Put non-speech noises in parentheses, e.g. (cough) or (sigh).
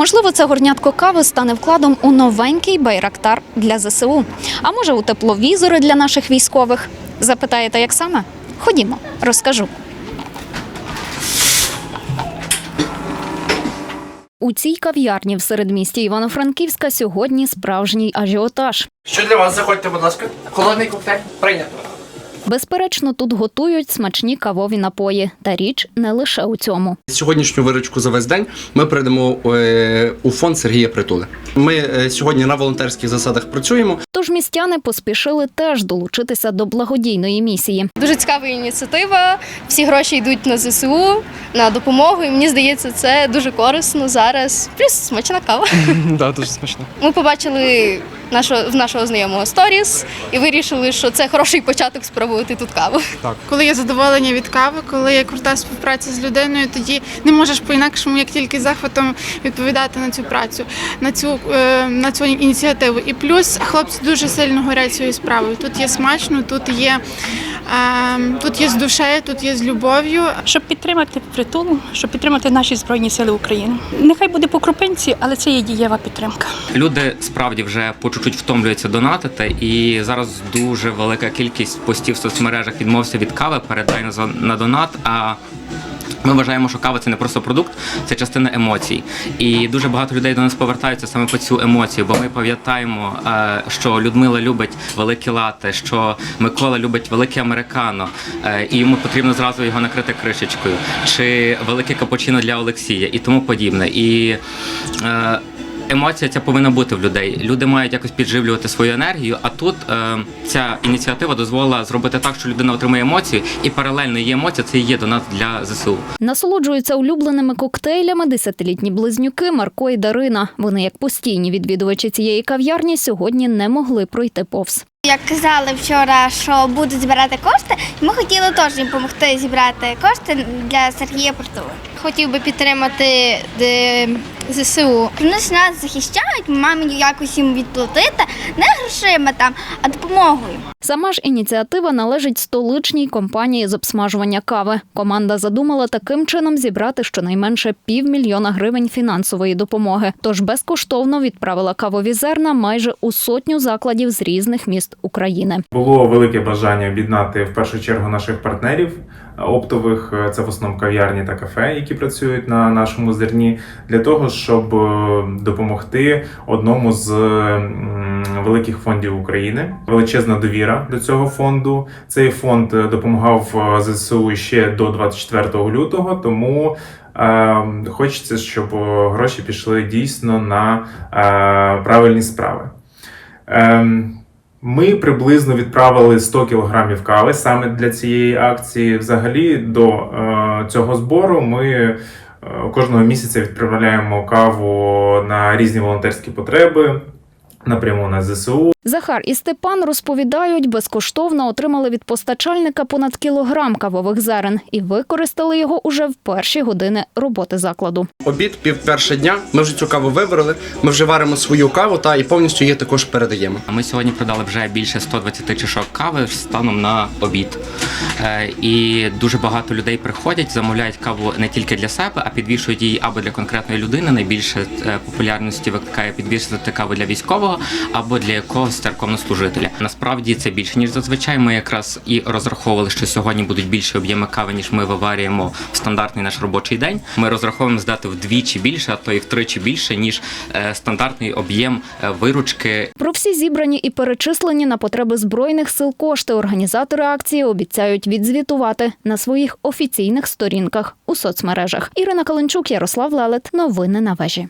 Можливо, це горнятко кави стане вкладом у новенький байрактар для ЗСУ. А може, у тепловізори для наших військових? Запитаєте, як саме? Ходімо, розкажу. У цій кав'ярні в середмісті Івано-Франківська сьогодні справжній ажіотаж. Що для вас? Заходьте, будь ласка. Холодний коктейль прийнято. Безперечно, тут готують смачні кавові напої. Та річ не лише у цьому. Сьогоднішню виручку за весь день ми передамо е, у фонд Сергія Притули. Ми е, сьогодні на волонтерських засадах працюємо. Тож містяни поспішили теж долучитися до благодійної місії. Дуже цікава ініціатива. Всі гроші йдуть на ЗСУ, на допомогу. І мені здається, це дуже корисно зараз. Плюс смачна кава. (laughs) Так, дуже смачно. Ми побачили нашого в нашого знайомого сторіс і вирішили, що це хороший початок спробувати тут каву. Так, Коли є задоволення від кави, коли є крута співпраця з людиною, тоді не можеш по-інакшому, як тільки захватом відповідати на цю працю, на цю е, на цю ініціативу. І плюс хлопці дуже сильно горять цією справою. Тут є смачно, тут є, е, тут є з душею, тут є з любов'ю. щоб підтримати притулу, щоб підтримати наші збройні сили України. Нехай буде по крупинці, але це є дієва підтримка. Люди справді вже по чуть-чуть втомлюються донатити, і зараз дуже велика кількість постів в соцмережах відмовився від кави, передай на на донат. А ми вважаємо, що кава це не просто продукт, це частина емоцій. І дуже багато людей до нас повертаються саме по цю емоцію, бо ми пам'ятаємо, е, що Людмила любить великі лати, що Микола любить велике американо, е, і йому потрібно зразу його накрити кришечкою, чи велике капучино для Олексія і тому подібне. І е, Емоція ця повинна бути в людей. Люди мають якось підживлювати свою енергію. А тут е, ця ініціатива дозволила зробити так, що людина отримує емоцію, і паралельно її емоція це і є донат для ЗСУ. Насолоджуються улюбленими коктейлями десятилітні близнюки Марко і Дарина. Вони, як постійні відвідувачі цієї кав'ярні, сьогодні не могли пройти повз. Як казали вчора, що будуть збирати кошти, ми хотіли теж їм допомогти зібрати кошти для Сергія Портова. Хотів би підтримати ЗСУ. Вони ж нас захищають, ми маємо якось їм відплатити не грошима там, а допомогою. Сама ж ініціатива належить столичній компанії з обсмажування кави. Команда задумала таким чином зібрати щонайменше півмільйона гривень фінансової допомоги. Тож безкоштовно відправила кавові зерна майже у сотню закладів з різних міст України. Було велике бажання об'єднати в першу чергу наших партнерів оптових, е, це в основному кав'ярні та кафе, які працюють на нашому зерні, для того, щоб е, допомогти одному з великих фондів України. Величезна довіра до цього фонду. Цей фонд е, допомагав е, ЗСУ ще до 24 лютого, тому. е, Хочеться, щоб е, гроші пішли дійсно на е, правильні справи. Ем, Ми приблизно відправили 100 кілограмів кави саме для цієї акції. Взагалі, до е, цього збору ми е, кожного місяця відправляємо каву на різні волонтерські потреби напряму на ЗСУ. Захар і Степан розповідають, безкоштовно отримали від постачальника понад кілограм кавових зерен і використали його уже в перші години роботи закладу. Обід пів перше дня. Ми вже цю каву виварили. Ми вже варимо свою каву та і повністю її також передаємо. Ми сьогодні продали вже більше 120 чашок кави станом на обід. Е, І дуже багато людей приходять, замовляють каву не тільки для себе, а підвішують її або для конкретної людини. Найбільше е, популярності викликає підвішувати каву для військового або для якогось церковнослужителя. Насправді це більше ніж зазвичай. Ми якраз і розраховували, що сьогодні будуть більше об'єми кави, ніж ми виварюємо в стандартний наш робочий день. Ми розраховуємо здати вдвічі більше, а то і втричі більше ніж е, стандартний об'єм е, виручки Про всі зібрані і перечислені на потреби збройних сил кошти організатори акції обіцяють відзвітувати на своїх офіційних сторінках у соцмережах. Ірина Каленчук, Ярослав Лелет. Новини на вежі.